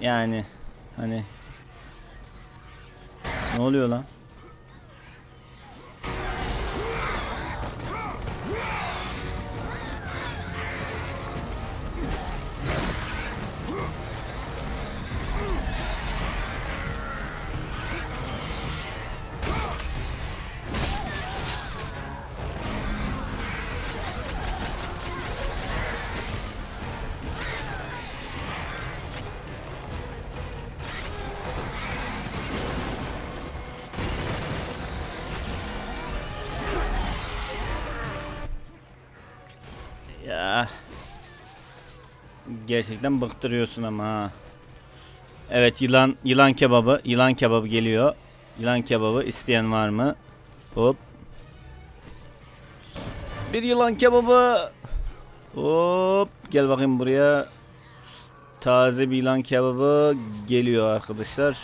yani hani ne oluyor lan? Gerçekten bıktırıyorsun ama ha. Evet yılan yılan kebabı yılan kebabı geliyor. Yılan kebabı isteyen var mı? Hop. Bir yılan kebabı. Hop gel bakayım buraya. Taze bir yılan kebabı geliyor arkadaşlar.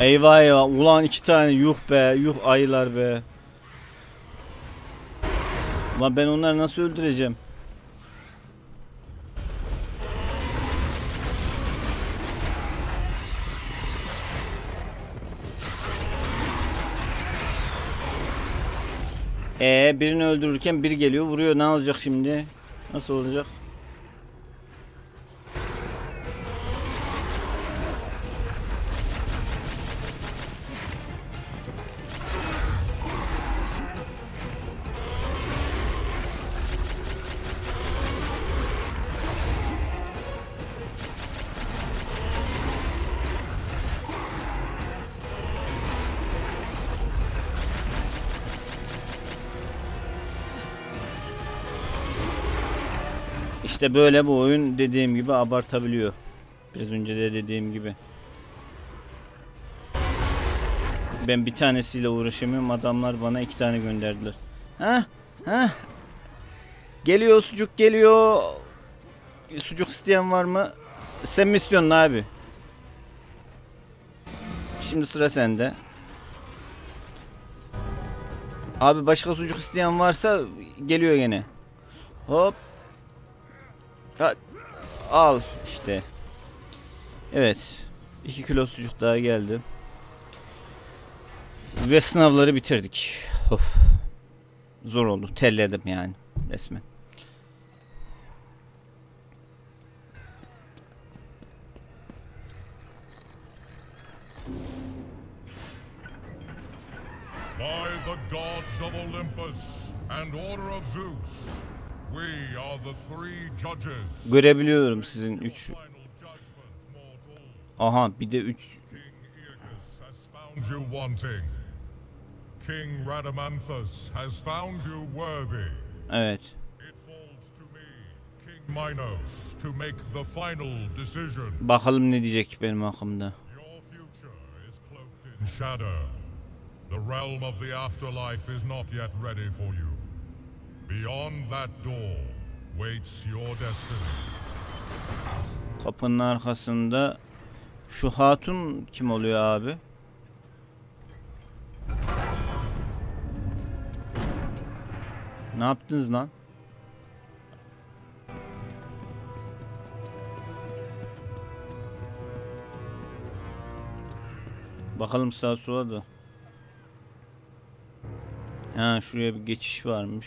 Eyvah eyvah. Ulan iki tane yuh be. Yuh ayılar be. Ulan ben onları nasıl öldüreceğim? Ee birini öldürürken biri geliyor vuruyor. Ne olacak şimdi? Nasıl olacak? İşte böyle bu oyun dediğim gibi abartabiliyor. Biraz önce de dediğim gibi. Ben bir tanesiyle uğraşamıyorum. Adamlar bana iki tane gönderdiler. Ha? Ha? Geliyor sucuk geliyor. Sucuk isteyen var mı? Sen mi istiyorsun abi? Şimdi sıra sende. Abi başka sucuk isteyen varsa geliyor gene. Hop. Ha, al işte. Evet. 2 kilo sucuk daha geldi. Ve sınavları bitirdik. Of. Zor oldu. Terledim yani resmen. By the gods of Olympus and order of Zeus, we are the three judges. Görebiliyorum sizin 3 Final judgment, mortal. Aha bir de 3 King Aeacus has found you wanting. King Radamanthus has found you worthy. Evet. It falls to me, King Minos, to make the final decision. Bakalım ne diyecek benim hakkımda. Shadow. The realm of the afterlife is not yet ready for you. Beyond that door waits your destiny. Kapının arkasında şu hatun kim oluyor abi? Ne yaptınız lan? Bakalım sağa sola da. Ha şuraya bir geçiş varmış.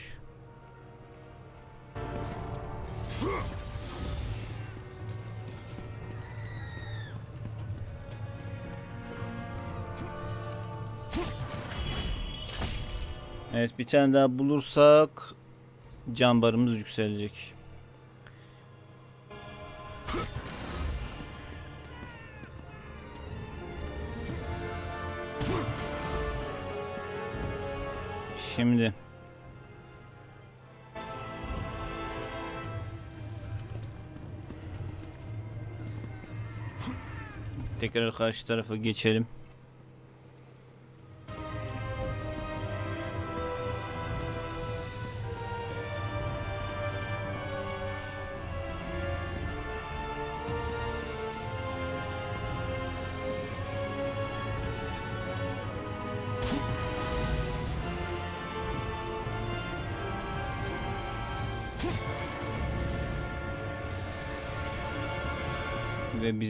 Evet bir tane daha bulursak can barımız yükselecek. Şimdi tekrar karşı tarafa geçelim.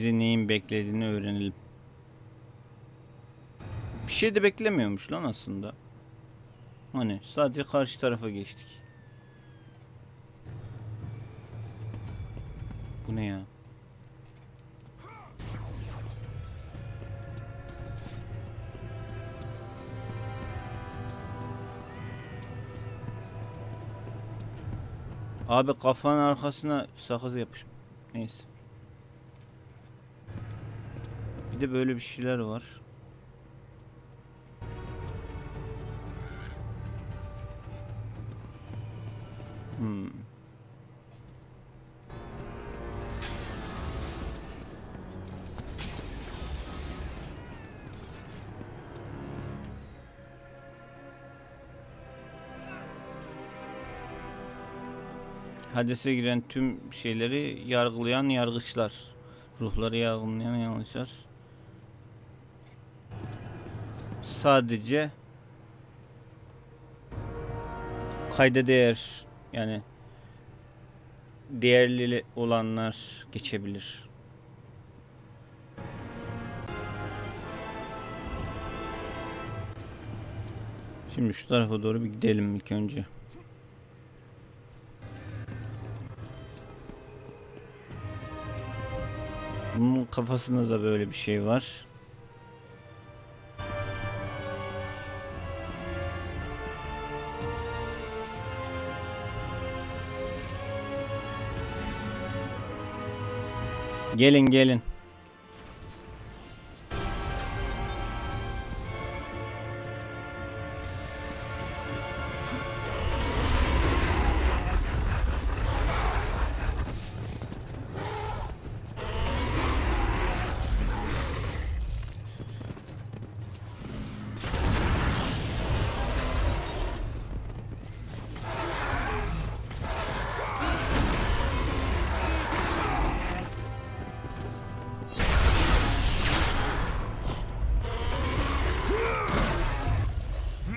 Bizi neyin beklediğini öğrenelim. Bir şey de beklemiyormuş lan aslında. Hani sadece karşı tarafa geçtik. Bu ne ya? Abi kafanın arkasına sakız yapışım. Neyse. Bir de böyle bir şeyler var. Hmm. Hadese giren tüm şeyleri yargılayan yargıçlar. Ruhları yargılayan yargıçlar. Sadece kayda değer yani değerli olanlar geçebilir. Şimdi şu tarafa doğru bir gidelim ilk önce. Bunun kafasında da böyle bir şey var. Gelin gelin.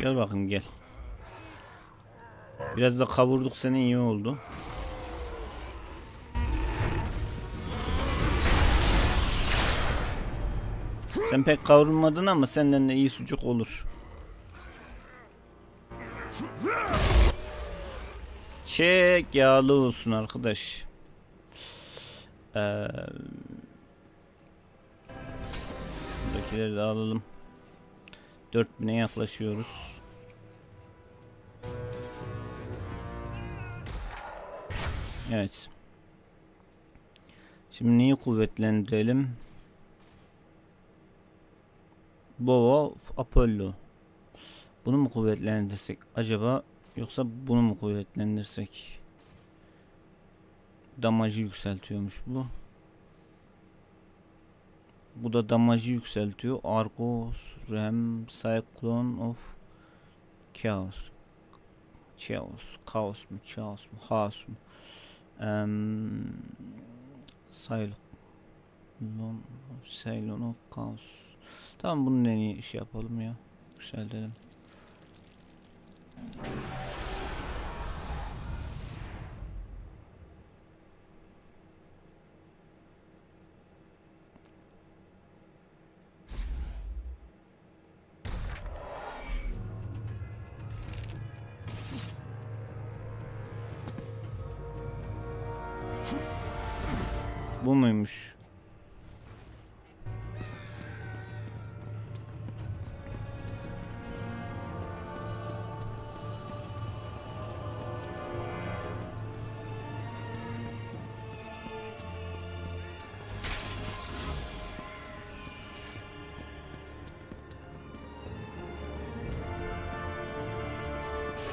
Gel bakayım gel. Biraz da kavurduk seni iyi oldu. Sen pek kavrulmadın ama senden de iyi sucuk olur. Çek yağlı olsun arkadaş. Ee, şuradakileri de alalım. 4000'e yaklaşıyoruz. Evet. Şimdi neyi kuvvetlendirelim? Boğa Apollo. Bunu mu kuvvetlendirsek acaba yoksa bunu mu kuvvetlendirsek? Damajı yükseltiyormuş bu. Bu da damajı yükseltiyor. Argos, Rem, Cyclone of Chaos. Chaos. Kaos mu? Chaos mu? Haos mu? Cylon. Cylon of Chaos. Tamam bunun en iyi iş yapalım ya. Yükseltelim.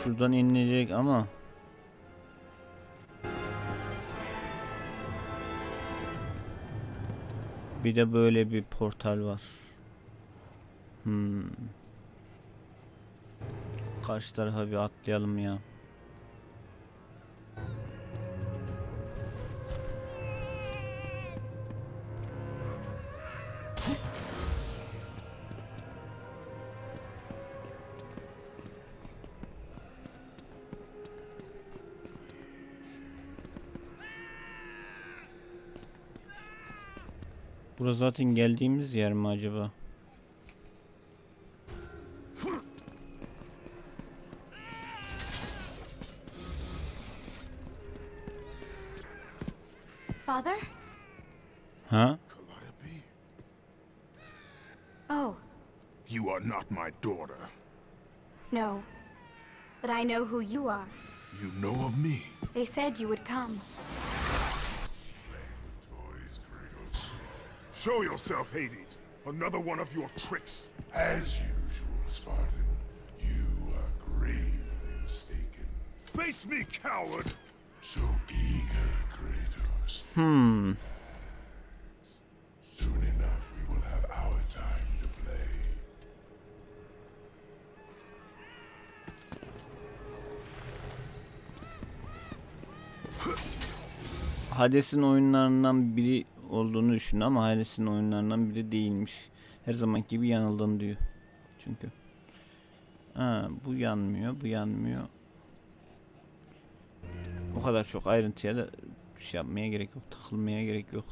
Şuradan inilecek ama Bir de böyle bir portal var. Hmm. Karşı tarafa bir atlayalım ya. Burası zaten geldiğimiz yer mi acaba? Father? Ha? Calliope, Oh, you are not my daughter. no. But I know who you are. You know of me. They said you would come. Show yourself, Hades. Another one of your tricks. As usual, Spartan, you are gravely mistaken. Face me, coward! So eager, Kratos. Hmm. Soon enough, we will have our time to play. Hades'in oyunlarından biri olduğunu düşün ama Hades'in oyunlarından biri değilmiş. Her zaman gibi yanıldın diyor. Çünkü. Ha, bu yanmıyor, bu yanmıyor. O kadar çok ayrıntıya da şey yapmaya gerek yok, takılmaya gerek yok.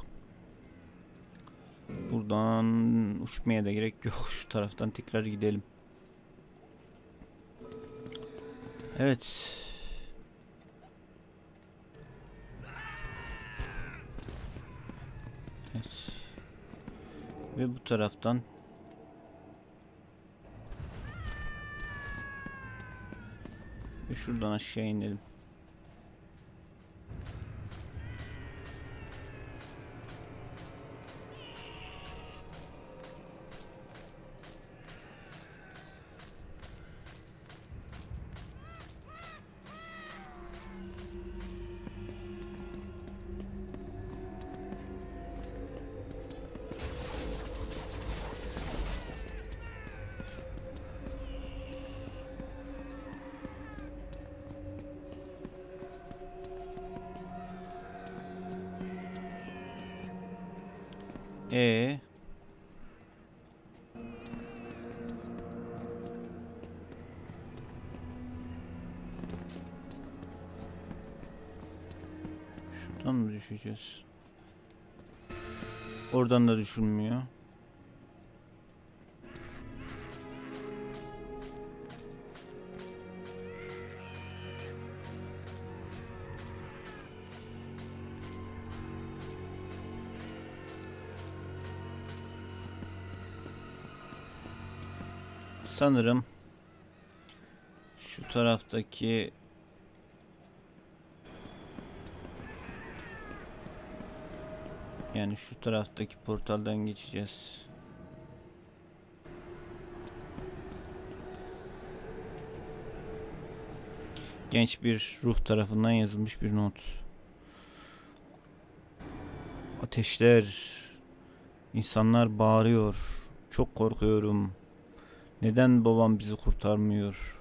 Buradan uçmaya da gerek yok. Şu taraftan tekrar gidelim. Evet. Ve bu taraftan ve şuradan aşağı inelim. Ee. Şuradan mı düşeceğiz? Oradan da düşünmüyor. Sanırım şu taraftaki yani şu taraftaki portaldan geçeceğiz. Genç bir ruh tarafından yazılmış bir not. Ateşler, insanlar bağırıyor. Çok korkuyorum. Neden babam bizi kurtarmıyor?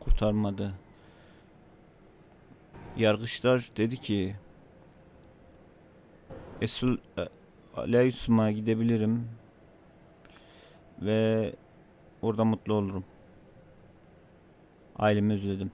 Kurtarmadı. Yargıçlar dedi ki Esul e, Aleysum'a gidebilirim ve orada mutlu olurum. Ailemi özledim.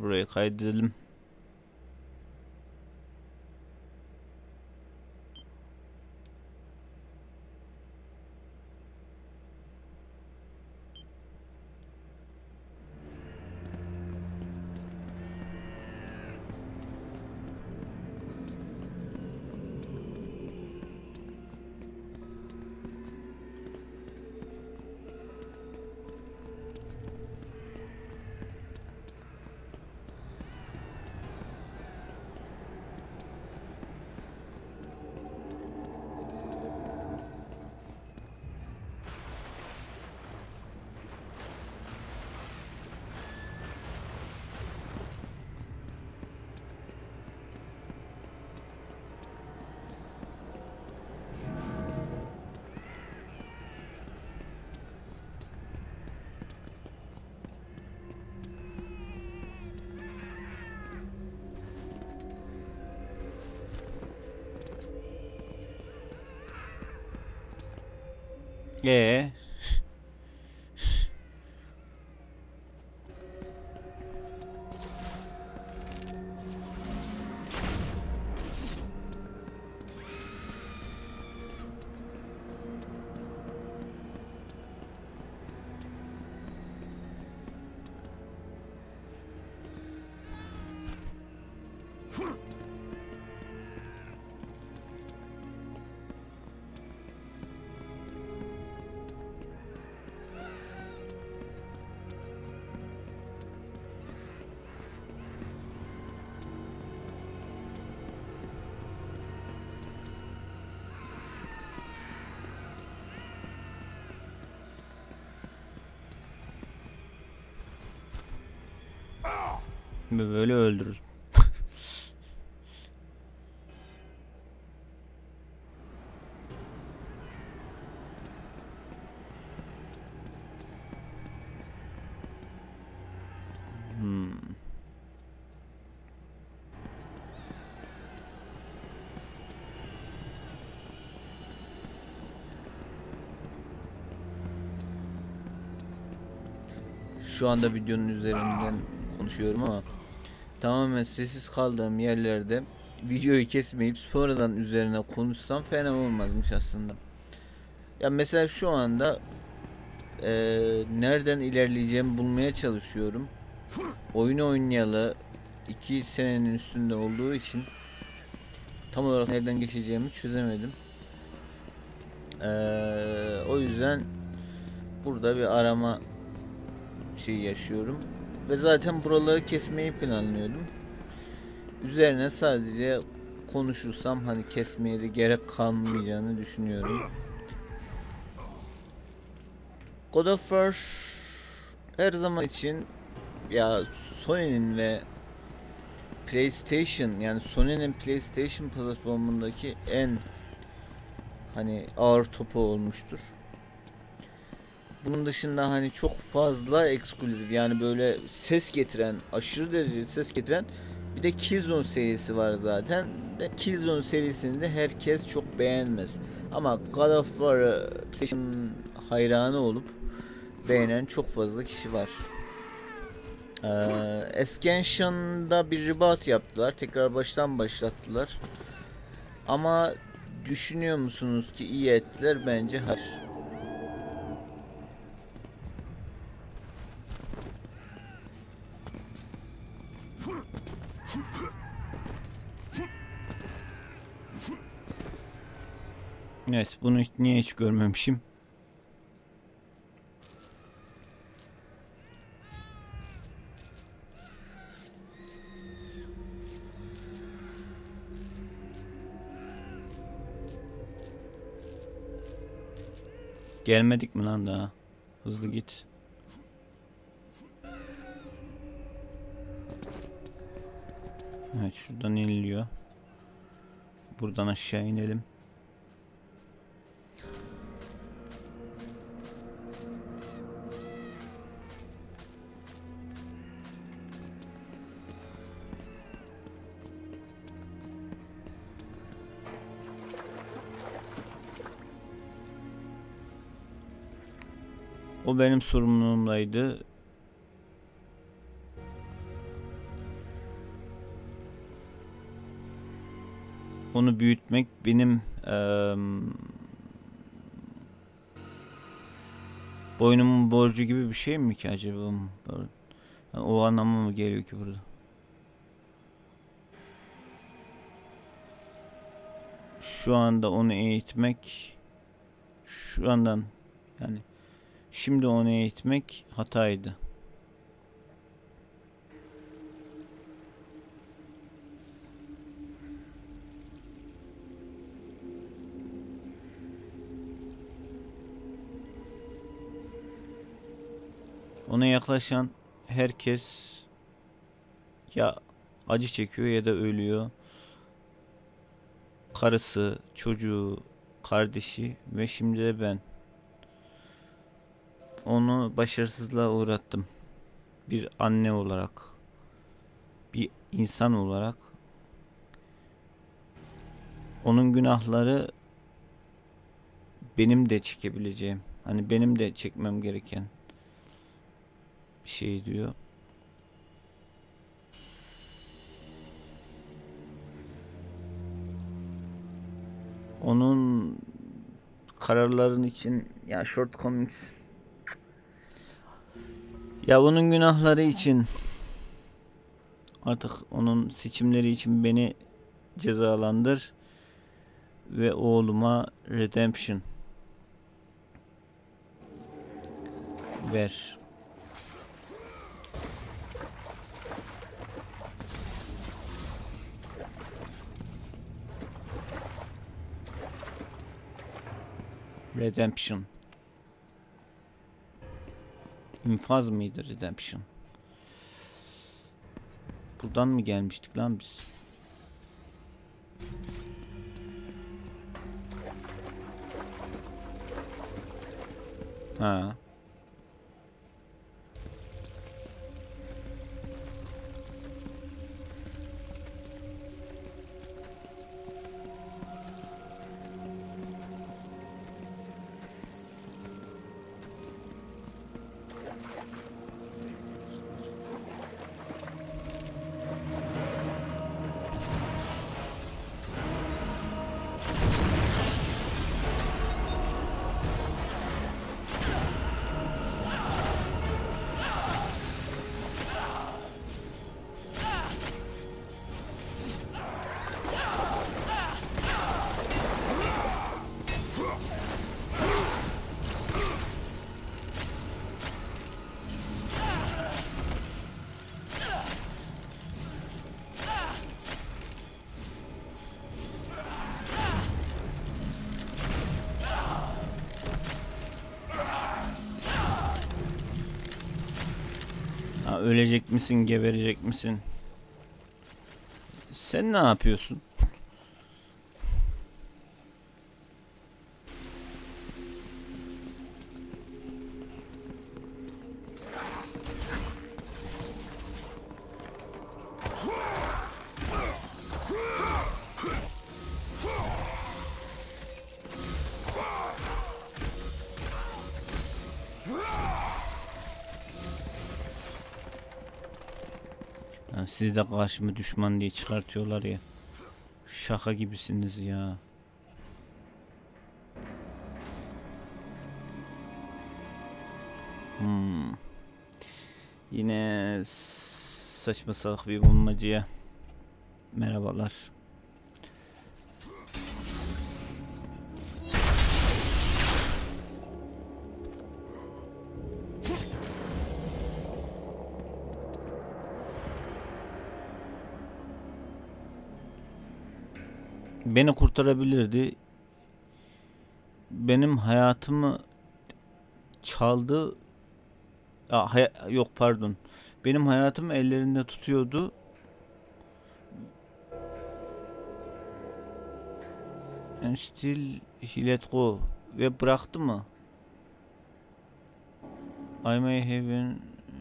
Tekrar buraya kaydedelim. Ee, böyle öldürür. Hmm. Şu anda videonun üzerinden konuşuyorum ama tamamen sessiz kaldığım yerlerde videoyu kesmeyip sonradan üzerine konuşsam fena olmazmış aslında. Ya mesela şu anda eee, nereden ilerleyeceğimi bulmaya çalışıyorum. Oyunu oynayalı 2 senenin üstünde olduğu için tam olarak nereden geçeceğimi çözemedim. Eee, o yüzden burada bir arama şey yaşıyorum. Ve zaten buraları kesmeyi planlıyordum. Üzerine sadece konuşursam hani kesmeye de gerek kalmayacağını düşünüyorum. God of War her zaman için ya Sony'nin ve PlayStation yani Sony'nin PlayStation platformundaki en hani ağır topu olmuştur. Bunun dışında hani çok fazla ekskluzif yani böyle ses getiren, aşırı derecede ses getiren bir de Killzone serisi var zaten. Killzone serisini de herkes çok beğenmez. Ama God of War'ı PlayStation hayranı olup beğenen çok fazla kişi var. Ee, Ascension'da bir reboot yaptılar. Tekrar baştan başlattılar. Ama düşünüyor musunuz ki iyi ettiler? Bence hayır. Evet, bunu hiç- niye hiç görmemişim? Gelmedik mi lan daha? Hızlı git. Evet şuradan iniliyor. Buradan aşağı inelim. O benim sorumluluğumdaydı. Onu büyütmek benim eee boynumun borcu gibi bir şey mi ki acaba? Yani o anlamı mı geliyor ki burada? Şu anda onu eğitmek şu andan yani Şimdi onu eğitmek hataydı. Ona yaklaşan herkes ya acı çekiyor ya da ölüyor. Karısı, çocuğu, kardeşi ve şimdi de ben. Onu başarısızlığa uğrattım. Bir anne olarak, bir insan olarak onun günahları benim de çekebileceğim Hani benim de çekmem gereken bir şey diyor. Onun kararların için ya short comics ya onun günahları için artık onun seçimleri için beni cezalandır ve oğluma redemption ver. Redemption. İnfaz mıydı Redemption? Buradan mı gelmiştik lan biz? Ha. Ölecek misin, geberecek misin? Sen ne yapıyorsun? Ha, siz de karşıma düşman diye çıkartıyorlar ya. Şaka gibisiniz ya. Hmm. Yine saçma salak bir bulmacaya. Merhabalar. Beni kurtarabilirdi. Benim hayatımı çaldı. Ya, hay- yok pardon. Benim hayatımı ellerinde tutuyordu. And still he. Ve bıraktı mı? I may have been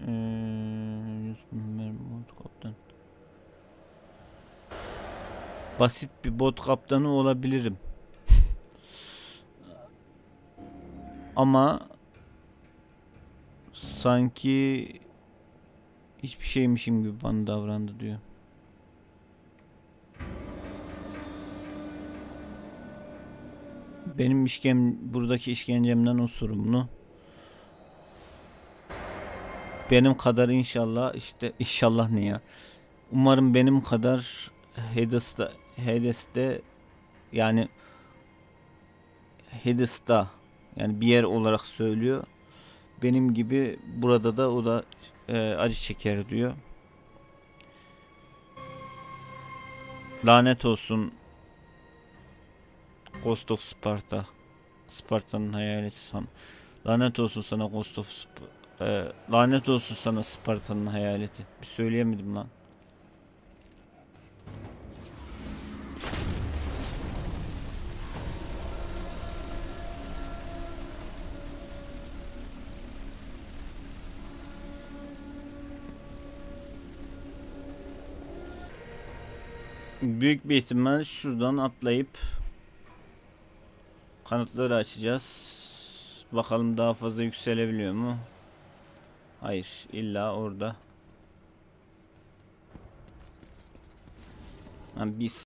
eee, Basit bir bot kaptanı olabilirim. Ama sanki hiçbir şeymişim gibi bana davrandı diyor. Benim işkem buradaki işkencemden o sorumlu. Benim kadar inşallah işte inşallah ne ya? Umarım benim kadar Hades'ta Hades'te yani Hades'ta yani bir yer olarak söylüyor. Benim gibi burada da o da e, acı çeker diyor. Lanet olsun Ghost of Sparta. Sparta'nın hayaleti san. Lanet olsun sana Ghost of Sp e, lanet olsun sana Sparta'nın hayaleti. Bir söyleyemedim lan. Büyük bir ihtimal şuradan atlayıp kanıtları açacağız. Bakalım daha fazla yükselebiliyor mu? Hayır. illa orada. Ha, biz